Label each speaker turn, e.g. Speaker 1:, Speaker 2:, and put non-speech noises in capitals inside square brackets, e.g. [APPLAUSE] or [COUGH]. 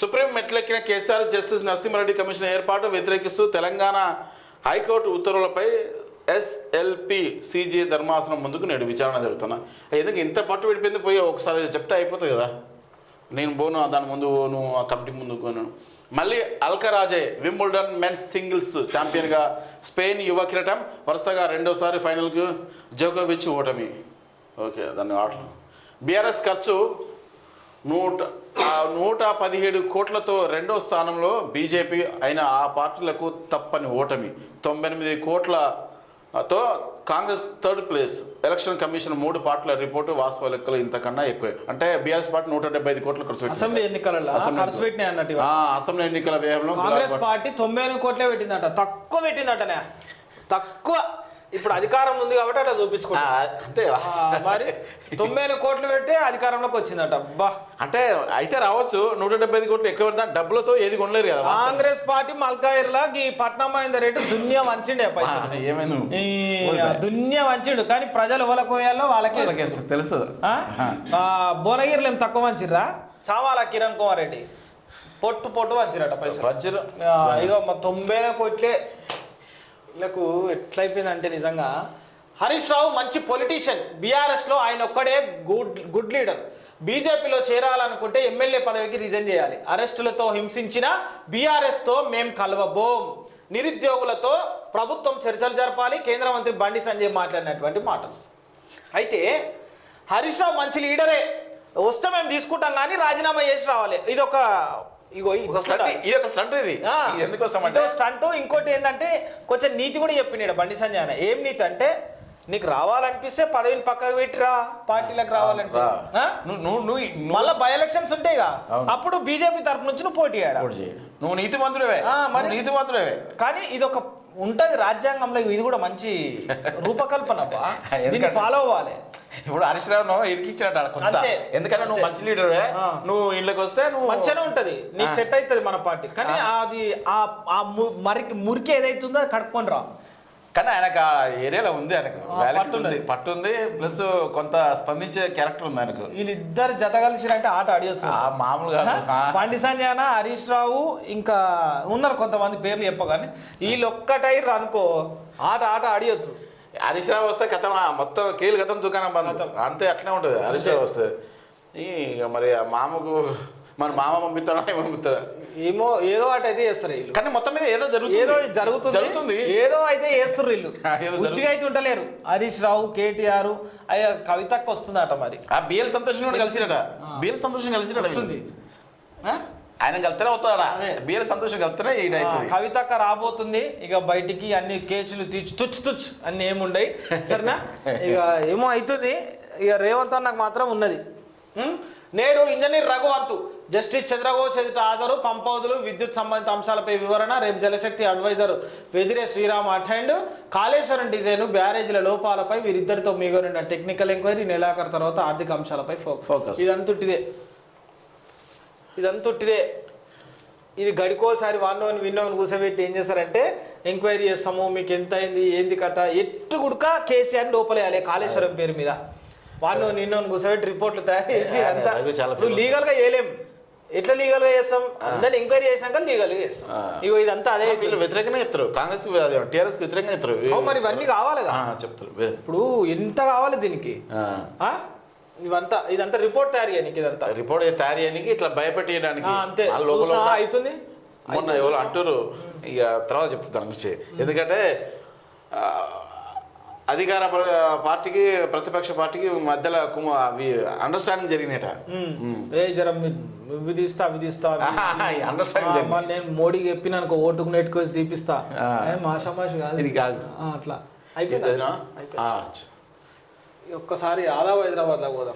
Speaker 1: Supreme మెట్లెక్కిన KCR justice Narasimha Reddy commission ఏర్పాటు వ్యతిరేకిస్తూ Telangana high court ఉత్తర్వులపై S L P C J ధర్మాసనం ముందుకు నేడు విచారణ జరుగుతున్నా. ఎందుకు ఇంత పట్టు విడిపోయింది పోయి ఒకసారి చెప్తే అయిపోతుంది కదా. నేను పోను దాని ముందు పోను ఆ కమిటీ ముందు పోను. మళ్ళీ అల్కరాజే వింబుల్డన్ మెన్స్ సింగిల్స్ ఛాంపియన్గా స్పెయిన్ యువ కిరీటం వరుసగా రెండోసారి ఫైనల్కు జోకోవిచ్ ఓటమి. ఓకే దాన్ని ఆటలు బీఆర్ఎస్ ఖర్చు నూట నూట పదిహేడు కోట్లతో రెండో స్థానంలో బీజేపీ అయిన ఆ పార్టీలకు తప్పని ఓటమి. తొంభై ఎనిమిది కోట్లతో Congress third place. Election commission మూడు పార్టీల రిపోర్టు వాస్తవ లెక్కలు ఇంతకన్నా ఎక్కువే. అంటే బీఆర్ఎస్ పార్టీ నూట డెబ్బై ఐదు కోట్లు ఖర్చు.
Speaker 2: అసెంబ్లీ ఎన్నికలలో ఖర్చు పెట్టినాయి అన్నట్టు
Speaker 1: అసెంబ్లీ ఎన్నికల వ్యయంలో
Speaker 2: కాంగ్రెస్ పార్టీ తొంభై ఎనిమిది కోట్లే పెట్టిందట. తక్కువ పెట్టిందటనే. తక్కువ ఇప్పుడు అధికారం ఉంది కాబట్టి అట్లా
Speaker 1: అంతే.
Speaker 2: మరి తొంభై ఎనిమిది కోట్లు పెట్టి అధికారంలోకి వచ్చిందట. అబ్బా
Speaker 1: అంటే అయితే రావచ్చు నూట డెబ్బై ఐదు కోట్లు ఎక్కువ పెడతా డబ్బులతో ఏది కొనలేరు కదా
Speaker 2: కాంగ్రెస్ పార్టీ మల్కాయిర్లా ఈ పట్నం అయింది రేటు దున్యా వంచిండే
Speaker 1: ఏమైంది?
Speaker 2: ఈ దున్యా వంచిండు కానీ ప్రజలు ఎవరికి పోయాలో వాళ్ళకే
Speaker 1: తెలుసు
Speaker 2: భువనగిరిలో ఏం తక్కువ వంచిర్రా చావాలా కిరణ్ కుమార్ రెడ్డి. పొట్టు పొట్టు వంచిరట పైసలు. మా తొంభై కోట్లే వీళ్ళకు ఎట్లయిపోయిందంటే నిజంగా హరీష్ రావు మంచి పొలిటీషియన్ బీఆర్ఎస్లో ఆయన ఒక్కడే గుడ్ గుడ్ లీడర్ బీజేపీలో చేరాలనుకుంటే ఎమ్మెల్యే పదవికి రిజైన్ చేయాలి. అరెస్టులతో హింసించిన బీఆర్ఎస్తో మేం కలవబోం. నిరుద్యోగులతో ప్రభుత్వం చర్చలు జరపాలి. కేంద్ర మంత్రి బండి సంజయ్ మాట్లాడినటువంటి మాటలు. అయితే హరీష్ రావు మంచి లీడరే వస్తే మేము తీసుకుంటాం కానీ రాజీనామా చేసి రావాలి. ఇది ఒక ఇగో
Speaker 1: ఒక స్టంట్ ఇది ఒక స్టంట్ ఇది. ఎందుకు వస్తామంటే
Speaker 2: స్టంట్ ఇంకోటి ఏంటంటే కొంచెం నీతి కూడా చెప్పినాడు బండి సంజయ్ అన్న ఏం నీతి అంటే నీకు రావాలనిపిస్తే పదవిని పక్కకు పెట్టిరా పార్టీలకు రావాలంటే. మళ్ళా బై ఎలక్షన్స్ ఉంటాయిగా. అప్పుడు బీజేపీ తరపు నుంచి నువ్వు పోటీ.
Speaker 1: నువ్వు నీతిమంతుడవే.
Speaker 2: ఆ, మరి?
Speaker 1: నువ్వు నీతిమంతుడవే.
Speaker 2: కానీ ఇది ఒక ఉంటది రాజ్యాంగంలో ఇది కూడా మంచి రూపకల్పన. [LAUGHS] దీన్ని ఫాలో అవ్వాలి
Speaker 1: ఇప్పుడు హరీష్ రావు ఇరికిచ్చినట్టు ఆడ కొంత. ఎందుకంటే నువ్వు మంచి లీడర్వే
Speaker 2: ఆ.
Speaker 1: నువ్వు ఇళ్ళకి వస్తే నువ్వు
Speaker 2: మంచిగానే ఉంటది నీకు. సెట్ అవుతుంది మన పార్టీ కానీ అది ఆ మరికి మురికి ఏదైతుందో అది కడుక్కొని రా
Speaker 1: కానీ ఆయనకు ఆ ఏరియాలో ఉంది ఆయనకు. వ్యాలిటీ. ఉంది పట్టు ఉంది. ప్లస్ కొంత స్పందించే క్యారెక్టర్ ఉంది ఆయనకు.
Speaker 2: వీళ్ళిద్దరు జత కలిసిరంటే ఆట ఆడియొచ్చు.
Speaker 1: ఆ మామూలుగా
Speaker 2: బండి సంజయన హరీష్ రావు ఇంకా ఉన్నారు కొంతమంది పేర్లు చెప్పగానే వీళ్ళు ఒక్కటైర్రు అనుకో ఆట ఆట ఆడియొచ్చు.
Speaker 1: హరీష్ రావు వస్తే కథం మొత్తం కీలు కథం దుకాణం బంద్. అంతే అట్లే ఉంటుంది. హరీష్ రావు వస్తే. ఈ మరి ఆ మామకు మరి మామ పంపిస్తాడా ఏమో పంపిస్తాడా?
Speaker 2: ఏమో ఏదో ఆట అయితే చేస్తారు వీళ్ళు.
Speaker 1: కానీ మొత్తం మీద ఏదో జరుగుతుంది.
Speaker 2: ఏదో జరుగుతుంది.
Speaker 1: జరుగుతుంది.
Speaker 2: ఏదో అయితే చేస్తుర్రు వీళ్ళు. [LAUGHS] ఉట్టిగా అయితే ఉండలేరు. హరీష్ రావు కేటీఆర్ అయ్యా కవితకు వస్తుందట మరి.
Speaker 1: ఆ బిఎల్ సంతోషం కూడా కలిసిరట. బిఎల్ సంతోషం కలిసిరట
Speaker 2: వస్తుంది?
Speaker 1: ఆయన కలితేనే అవుతాడా. బిఎల్ సంతోషం కలితేనే
Speaker 2: ఆ,
Speaker 1: అవుతుంది
Speaker 2: కవితక్క రాబోతుంది. ఇక బయటికి అన్ని కేసులు తీర్చి తుచ్ తుచ్ అన్ని ఏముండయి. సరేనా? [LAUGHS] ఇక ఏమో అవుతుంది. ఇక రేవంత్ అన్నకు మాత్రం ఉన్నది? నేడు ఇంజనీర్ రఘువంతు జస్టిస్ చంద్రఘోష్ ఎదుట హాజరు. పంపౌదులు విద్యుత్ సంబంధిత అంశాలపై వివరణ. రేపు Jalshakti adviser Vedire Sriram attend. Kaleshwaram design బ్యారేజీల లోపాలపై వీరిద్దరితో మిగలిన టెక్నికల్ ఎంక్వైరీ. నెలాఖరు తర్వాత ఆర్థిక అంశాలపై ఫోకస్. ఇదంతుట్టిదే. ఇదంతుట్టిదే. ఇది గడికోసారి వాన్నోని విన్నోని కూర్చోబెట్టి ఏం చేస్తారంటే ఎంక్వైరీ చేస్తాము. మీకు ఎంత అయింది ఏంది కథ? ఎట్టు గుడక కేసీఆర్ లోపలేయాలి కాళేశ్వరం పేరు మీద. వాన్నో నిన్నోని కూర్చోబెట్టి రిపోర్ట్లు తయారు చేసి అంతా
Speaker 1: రఘు చాలా
Speaker 2: ఇప్పుడు లీగల్గా చేయలేం. ఎట్లా లీగల్గా చేస్తాం? అందరిని ఎంక్వైరీ చేసినాక లీగల్గా చేస్తాం. ఇగో ఇదంతా అదే
Speaker 1: వీళ్ళు వ్యతిరేకంగా చెప్తారు. కాంగ్రెస్ టీఆర్ఎస్ వ్యతిరేకంగా చెప్తారు.
Speaker 2: మరి ఇవన్నీ కావాలిగా
Speaker 1: ఆ, చెప్తారు.
Speaker 2: ఇప్పుడు ఎంత కావాలి దీనికి? ఇవంతా ఇదంతా రిపోర్ట్ తయారు చేయడానికి ఇదంతా.
Speaker 1: రిపోర్ట్ తయారు చేయడానికి ఇట్లా భయపెట్టేయడానికి
Speaker 2: అంతే.
Speaker 1: వాళ్ళ
Speaker 2: అవుతుంది
Speaker 1: మొన్న ఎవరు అంటారు ఇక తర్వాత చెప్తాను దాని గురించి. ఎందుకంటే అధికార ప్ర- పార్టీకి ప్రతిపక్ష పార్టీకి మధ్యలో అండర్స్టాండింగ్ జరిగినట.
Speaker 2: ఏ జర విధిస్తా విధిస్తా [LAUGHS]
Speaker 1: అండర్స్టాండింగ్
Speaker 2: నేను మోడీకి చెప్పిన అనుకో ఓటుకు నెట్టుకొచ్చి తీపిస్తా. మాషామాషి కాదు.
Speaker 1: ఇది కాదు.
Speaker 2: అట్లా. అయిపోయింది? ఒక్కసారి ఆదాబ్ హైదరాబాద్లో పోదాం.